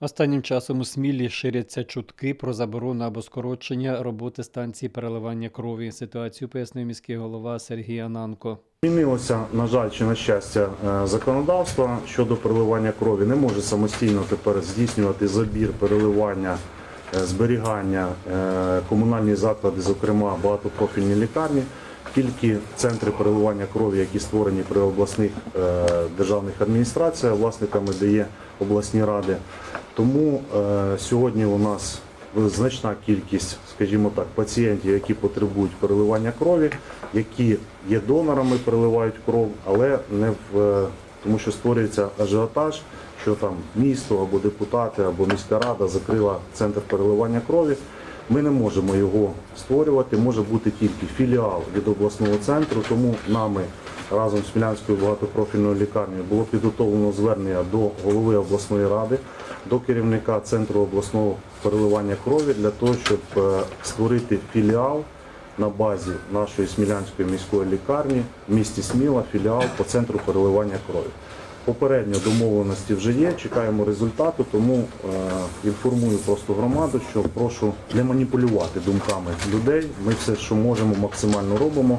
Останнім часом у Смілі ширяться чутки про заборону або скорочення роботи станції переливання крові. Ситуацію пояснив міський голова Сергій Ананко. Змінилося, на жаль, чи на щастя, е, законодавство щодо переливання крові. Не може самостійно тепер здійснювати забір, переливання, е, зберігання е, комунальні заклади, зокрема багатопрофільні лікарні. Тільки центри переливання крові, які створені при обласних е, державних адміністраціях, власниками де є обласні ради. Тому е, сьогодні у нас значна кількість, скажімо так, пацієнтів, які потребують переливання крові, які є донорами, переливають кров, але не в е, тому, що створюється ажіотаж, що там місто або депутати, або міська рада закрила центр переливання крові. Ми не можемо його створювати, може бути тільки філіал від обласного центру, тому нами разом з Смілянською багатопрофільною лікарнею було підготовлено звернення до голови обласної ради, до керівника центру обласного переливання крові для того, щоб е, створити філіал на базі нашої Смілянської міської лікарні в місті Сміла, філіал по центру переливання крові. Попередньо домовленості вже є, чекаємо результату, тому е, інформую просто громаду, що прошу не маніпулювати думками людей. Ми все, що можемо, максимально робимо.